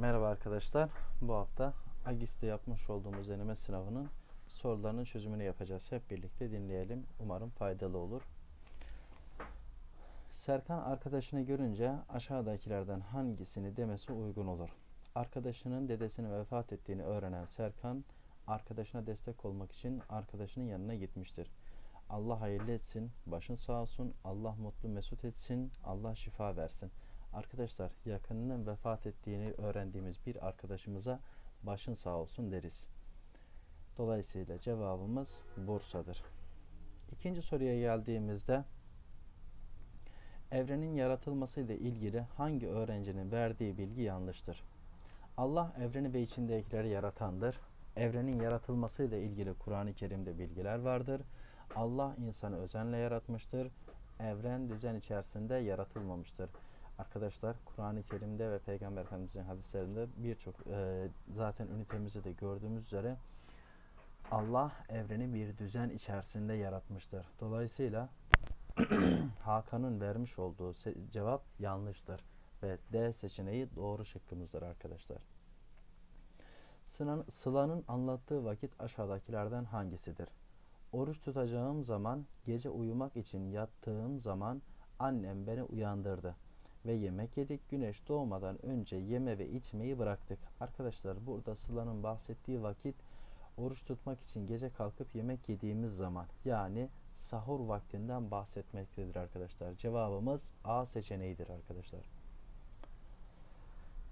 Merhaba arkadaşlar. Bu hafta AGİS'te yapmış olduğumuz deneme sınavının sorularının çözümünü yapacağız. Hep birlikte dinleyelim. Umarım faydalı olur. Serkan arkadaşını görünce aşağıdakilerden hangisini demesi uygun olur? Arkadaşının dedesinin vefat ettiğini öğrenen Serkan, arkadaşına destek olmak için arkadaşının yanına gitmiştir. Allah hayırlı etsin, başın sağ olsun, Allah mutlu mesut etsin, Allah şifa versin. Arkadaşlar yakınının vefat ettiğini öğrendiğimiz bir arkadaşımıza başın sağ olsun deriz. Dolayısıyla cevabımız Bursa'dır. İkinci soruya geldiğimizde evrenin yaratılmasıyla ilgili hangi öğrencinin verdiği bilgi yanlıştır? Allah evreni ve içindekileri yaratandır. Evrenin yaratılmasıyla ilgili Kur'an-ı Kerim'de bilgiler vardır. Allah insanı özenle yaratmıştır. Evren düzen içerisinde yaratılmamıştır. Arkadaşlar Kur'an-ı Kerim'de ve Peygamber Efendimiz'in hadislerinde birçok e, zaten ünitemizde de gördüğümüz üzere Allah evreni bir düzen içerisinde yaratmıştır. Dolayısıyla Hakan'ın vermiş olduğu cevap yanlıştır ve D seçeneği doğru şıkkımızdır arkadaşlar. Sıla'nın anlattığı vakit aşağıdakilerden hangisidir? Oruç tutacağım zaman, gece uyumak için yattığım zaman annem beni uyandırdı ve yemek yedik. Güneş doğmadan önce yeme ve içmeyi bıraktık. Arkadaşlar burada Sıla'nın bahsettiği vakit oruç tutmak için gece kalkıp yemek yediğimiz zaman yani sahur vaktinden bahsetmektedir arkadaşlar. Cevabımız A seçeneğidir arkadaşlar.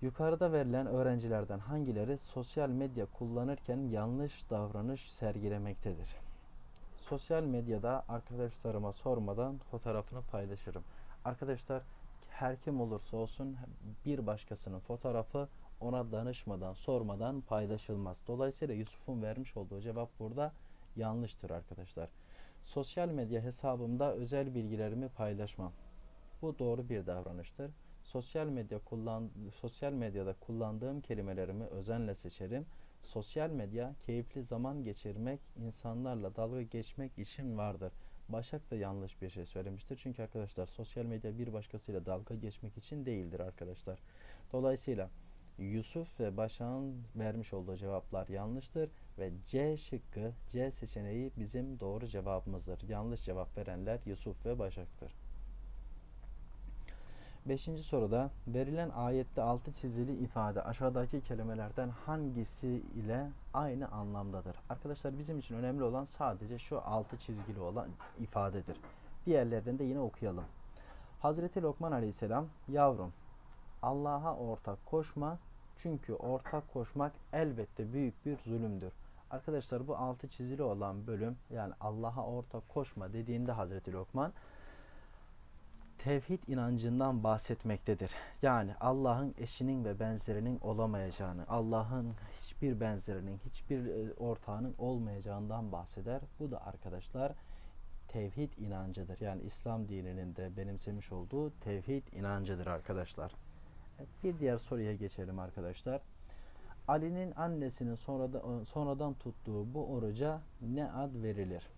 Yukarıda verilen öğrencilerden hangileri sosyal medya kullanırken yanlış davranış sergilemektedir? Sosyal medyada arkadaşlarıma sormadan fotoğrafını paylaşırım. Arkadaşlar her kim olursa olsun bir başkasının fotoğrafı ona danışmadan, sormadan paylaşılmaz. Dolayısıyla Yusuf'un vermiş olduğu cevap burada yanlıştır arkadaşlar. Sosyal medya hesabımda özel bilgilerimi paylaşmam. Bu doğru bir davranıştır. Sosyal medya kullan sosyal medyada kullandığım kelimelerimi özenle seçerim. Sosyal medya keyifli zaman geçirmek, insanlarla dalga geçmek için vardır. Başak da yanlış bir şey söylemiştir. Çünkü arkadaşlar sosyal medya bir başkasıyla dalga geçmek için değildir arkadaşlar. Dolayısıyla Yusuf ve Başak'ın vermiş olduğu cevaplar yanlıştır ve C şıkkı C seçeneği bizim doğru cevabımızdır. Yanlış cevap verenler Yusuf ve Başak'tır. Beşinci soruda verilen ayette altı çizili ifade aşağıdaki kelimelerden hangisi ile aynı anlamdadır? Arkadaşlar bizim için önemli olan sadece şu altı çizgili olan ifadedir. Diğerlerini de yine okuyalım. Hazreti Lokman Aleyhisselam yavrum Allah'a ortak koşma çünkü ortak koşmak elbette büyük bir zulümdür. Arkadaşlar bu altı çizili olan bölüm yani Allah'a ortak koşma dediğinde Hazreti Lokman tevhid inancından bahsetmektedir. Yani Allah'ın eşinin ve benzerinin olamayacağını, Allah'ın hiçbir benzerinin, hiçbir e, ortağının olmayacağından bahseder. Bu da arkadaşlar tevhid inancıdır. Yani İslam dininin de benimsemiş olduğu tevhid inancıdır arkadaşlar. Evet, Bir diğer soruya geçelim arkadaşlar. Ali'nin annesinin sonradan, sonradan tuttuğu bu oruca ne ad verilir?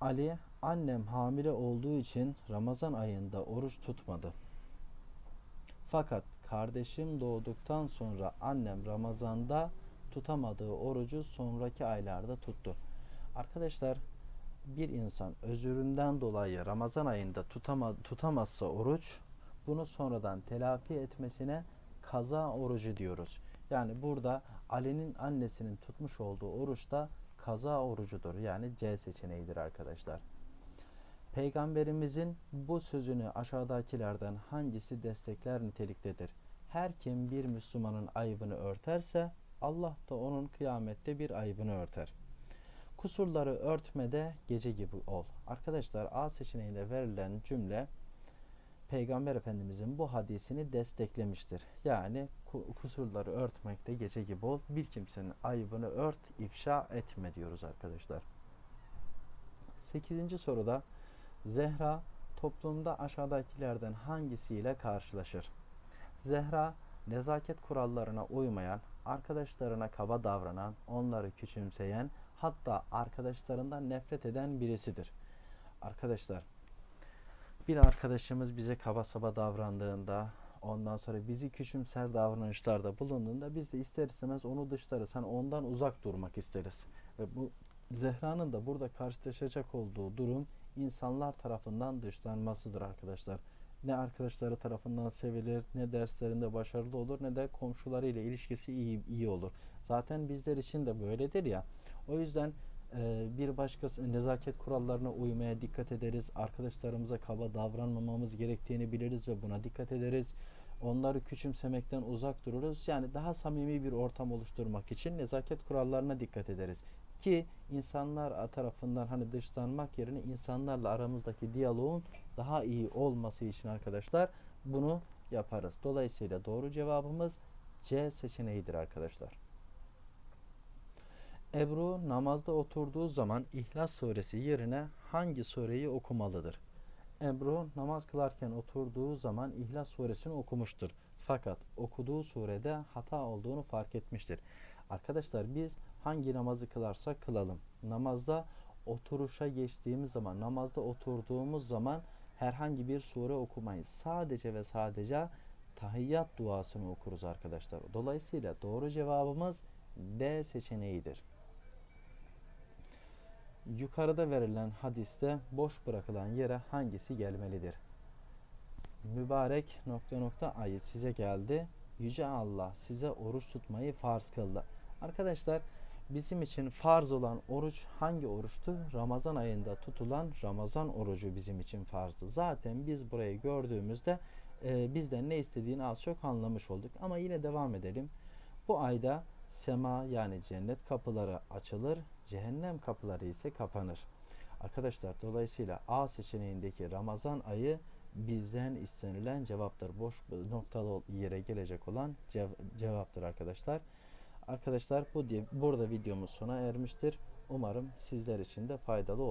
Ali, annem hamile olduğu için Ramazan ayında oruç tutmadı. Fakat kardeşim doğduktan sonra annem Ramazan'da tutamadığı orucu sonraki aylarda tuttu. Arkadaşlar bir insan özüründen dolayı Ramazan ayında tutama, tutamazsa oruç bunu sonradan telafi etmesine kaza orucu diyoruz. Yani burada Ali'nin annesinin tutmuş olduğu oruç da kaza orucudur. Yani C seçeneğidir arkadaşlar. Peygamberimizin bu sözünü aşağıdakilerden hangisi destekler niteliktedir? Her kim bir Müslümanın ayıbını örterse Allah da onun kıyamette bir ayıbını örter. Kusurları örtmede gece gibi ol. Arkadaşlar A seçeneğinde verilen cümle Peygamber Efendimizin bu hadisini desteklemiştir. Yani kusurları örtmekte gece gibi ol. Bir kimsenin ayıbını ört, ifşa etme diyoruz arkadaşlar. Sekizinci soruda Zehra toplumda aşağıdakilerden hangisiyle karşılaşır? Zehra nezaket kurallarına uymayan, arkadaşlarına kaba davranan, onları küçümseyen, hatta arkadaşlarından nefret eden birisidir. Arkadaşlar bir arkadaşımız bize kaba saba davrandığında, ondan sonra bizi küçümser davranışlarda bulunduğunda biz de ister istemez onu dışlarız. Hani ondan uzak durmak isteriz. Ve bu Zehra'nın da burada karşılaşacak olduğu durum insanlar tarafından dışlanmasıdır arkadaşlar. Ne arkadaşları tarafından sevilir, ne derslerinde başarılı olur, ne de komşularıyla ilişkisi iyi, iyi olur. Zaten bizler için de böyledir ya. O yüzden e, bir başkası nezaket kurallarına uymaya dikkat ederiz. Arkadaşlarımıza kaba davranmamamız gerektiğini biliriz ve buna dikkat ederiz. Onları küçümsemekten uzak dururuz. Yani daha samimi bir ortam oluşturmak için nezaket kurallarına dikkat ederiz. Ki insanlar tarafından hani dışlanmak yerine insanlarla aramızdaki diyaloğun daha iyi olması için arkadaşlar bunu yaparız. Dolayısıyla doğru cevabımız C seçeneğidir arkadaşlar. Ebru namazda oturduğu zaman İhlas suresi yerine hangi sureyi okumalıdır? Ebru namaz kılarken oturduğu zaman İhlas suresini okumuştur. Fakat okuduğu surede hata olduğunu fark etmiştir. Arkadaşlar biz hangi namazı kılarsak kılalım. Namazda oturuşa geçtiğimiz zaman, namazda oturduğumuz zaman herhangi bir sure okumayız. Sadece ve sadece tahiyyat duasını okuruz arkadaşlar. Dolayısıyla doğru cevabımız D seçeneğidir. Yukarıda verilen hadiste boş bırakılan yere hangisi gelmelidir? Mübarek nokta nokta ayı size geldi. Yüce Allah size oruç tutmayı farz kıldı. Arkadaşlar bizim için farz olan oruç hangi oruçtu? Ramazan ayında tutulan Ramazan orucu bizim için farzdı. Zaten biz burayı gördüğümüzde e, bizden ne istediğini az çok anlamış olduk. Ama yine devam edelim. Bu ayda sema yani cennet kapıları açılır, cehennem kapıları ise kapanır. Arkadaşlar dolayısıyla A seçeneğindeki Ramazan ayı bizden istenilen cevaptır. Boş noktalı yere gelecek olan cev- cevaptır arkadaşlar. Arkadaşlar bu diye burada videomuz sona ermiştir. Umarım sizler için de faydalı olur.